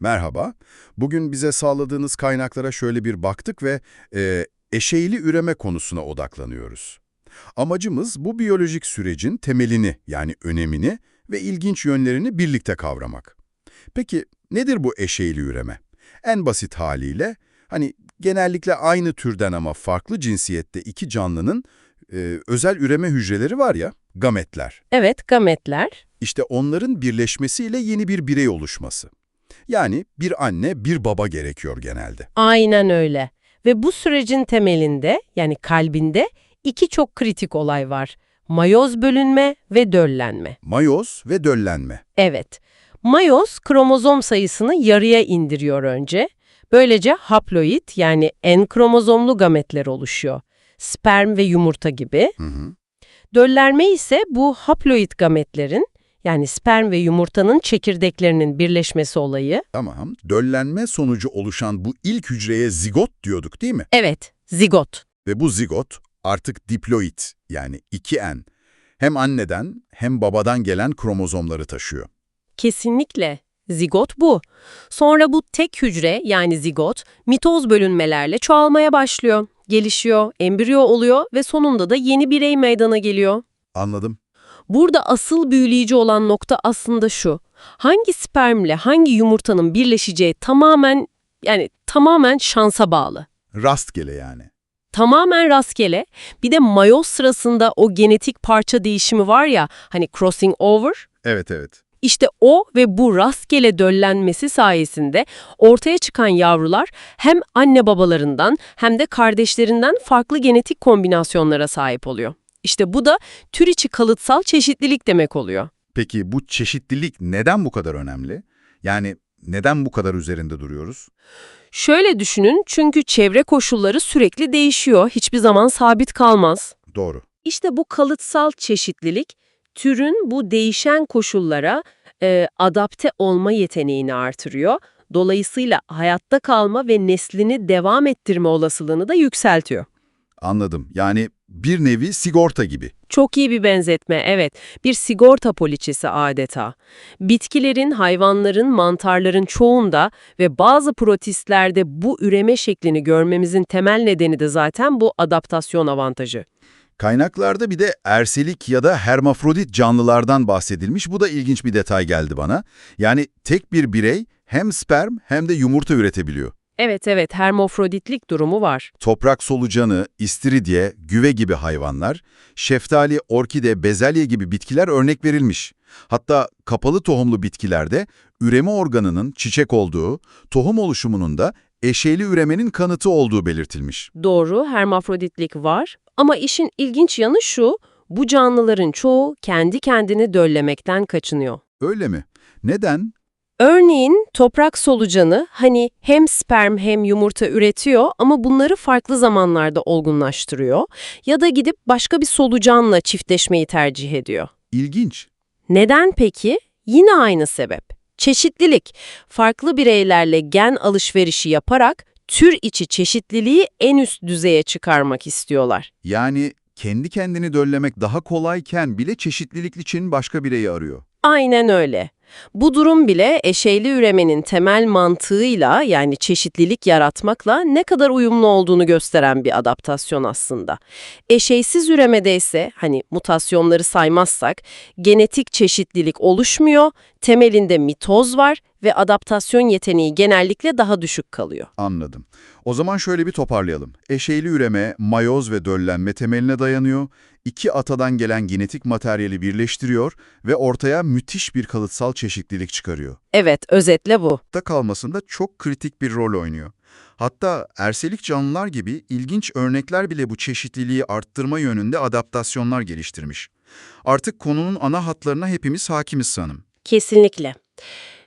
Merhaba. Bugün bize sağladığınız kaynaklara şöyle bir baktık ve e, eşeğli üreme konusuna odaklanıyoruz. Amacımız bu biyolojik sürecin temelini yani önemini ve ilginç yönlerini birlikte kavramak. Peki nedir bu eşeğli üreme? En basit haliyle hani genellikle aynı türden ama farklı cinsiyette iki canlının e, özel üreme hücreleri var ya, gametler. Evet, gametler. İşte onların birleşmesiyle yeni bir birey oluşması. Yani bir anne, bir baba gerekiyor genelde. Aynen öyle. Ve bu sürecin temelinde, yani kalbinde iki çok kritik olay var. Mayoz bölünme ve döllenme. Mayoz ve döllenme. Evet, mayoz kromozom sayısını yarıya indiriyor önce. Böylece haploid yani en kromozomlu gametler oluşuyor. Sperm ve yumurta gibi. Hı hı. Döllenme ise bu haploid gametlerin yani sperm ve yumurtanın çekirdeklerinin birleşmesi olayı. Tamam, döllenme sonucu oluşan bu ilk hücreye zigot diyorduk değil mi? Evet, zigot. Ve bu zigot artık diploid yani 2N. Hem anneden hem babadan gelen kromozomları taşıyor. Kesinlikle. Zigot bu. Sonra bu tek hücre yani zigot mitoz bölünmelerle çoğalmaya başlıyor, gelişiyor, embriyo oluyor ve sonunda da yeni birey meydana geliyor. Anladım. Burada asıl büyüleyici olan nokta aslında şu. Hangi spermle hangi yumurtanın birleşeceği tamamen yani tamamen şansa bağlı. Rastgele yani. Tamamen rastgele. Bir de mayoz sırasında o genetik parça değişimi var ya hani crossing over. Evet evet. İşte o ve bu rastgele döllenmesi sayesinde ortaya çıkan yavrular hem anne babalarından hem de kardeşlerinden farklı genetik kombinasyonlara sahip oluyor. İşte bu da tür içi kalıtsal çeşitlilik demek oluyor. Peki bu çeşitlilik neden bu kadar önemli? Yani neden bu kadar üzerinde duruyoruz? Şöyle düşünün çünkü çevre koşulları sürekli değişiyor, hiçbir zaman sabit kalmaz. Doğru. İşte bu kalıtsal çeşitlilik türün bu değişen koşullara e, adapte olma yeteneğini artırıyor. Dolayısıyla hayatta kalma ve neslini devam ettirme olasılığını da yükseltiyor. Anladım. Yani bir nevi sigorta gibi. Çok iyi bir benzetme, evet. Bir sigorta poliçesi adeta. Bitkilerin, hayvanların, mantarların çoğunda ve bazı protistlerde bu üreme şeklini görmemizin temel nedeni de zaten bu adaptasyon avantajı. Kaynaklarda bir de erselik ya da hermafrodit canlılardan bahsedilmiş. Bu da ilginç bir detay geldi bana. Yani tek bir birey hem sperm hem de yumurta üretebiliyor. Evet evet, hermafroditlik durumu var. Toprak solucanı, istiridye, güve gibi hayvanlar, şeftali, orkide, bezelye gibi bitkiler örnek verilmiş. Hatta kapalı tohumlu bitkilerde üreme organının çiçek olduğu, tohum oluşumunun da eşeyli üremenin kanıtı olduğu belirtilmiş. Doğru, hermafroditlik var ama işin ilginç yanı şu, bu canlıların çoğu kendi kendini döllemekten kaçınıyor. Öyle mi? Neden? Örneğin toprak solucanı hani hem sperm hem yumurta üretiyor ama bunları farklı zamanlarda olgunlaştırıyor ya da gidip başka bir solucanla çiftleşmeyi tercih ediyor. İlginç. Neden peki? Yine aynı sebep. Çeşitlilik. Farklı bireylerle gen alışverişi yaparak tür içi çeşitliliği en üst düzeye çıkarmak istiyorlar. Yani kendi kendini döllemek daha kolayken bile çeşitlilik için başka bireyi arıyor. Aynen öyle. Bu durum bile eşeyli üremenin temel mantığıyla yani çeşitlilik yaratmakla ne kadar uyumlu olduğunu gösteren bir adaptasyon aslında. Eşeysiz üremede ise hani mutasyonları saymazsak genetik çeşitlilik oluşmuyor, temelinde mitoz var ve adaptasyon yeteneği genellikle daha düşük kalıyor. Anladım. O zaman şöyle bir toparlayalım. Eşeyli üreme, mayoz ve döllenme temeline dayanıyor. İki atadan gelen genetik materyali birleştiriyor ve ortaya müthiş bir kalıtsal çeşitlilik çıkarıyor. Evet, özetle bu. Da kalmasında çok kritik bir rol oynuyor. Hatta erselik canlılar gibi ilginç örnekler bile bu çeşitliliği arttırma yönünde adaptasyonlar geliştirmiş. Artık konunun ana hatlarına hepimiz hakimiz sanım. Kesinlikle.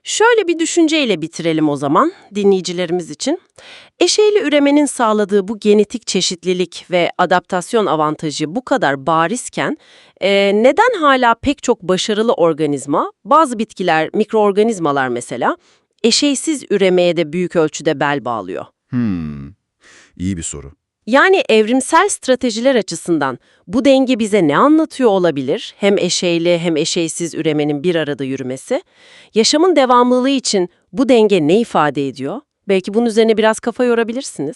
Şöyle bir düşünceyle bitirelim o zaman dinleyicilerimiz için. Eşeyli üremenin sağladığı bu genetik çeşitlilik ve adaptasyon avantajı bu kadar barizken e, neden hala pek çok başarılı organizma, bazı bitkiler, mikroorganizmalar mesela, eşeysiz üremeye de büyük ölçüde bel bağlıyor? Hmm, iyi bir soru. Yani evrimsel stratejiler açısından bu denge bize ne anlatıyor olabilir? Hem eşeyli hem eşeysiz üremenin bir arada yürümesi. Yaşamın devamlılığı için Bu denge ne ifade ediyor? Belki bunun üzerine biraz kafa yorabilirsiniz.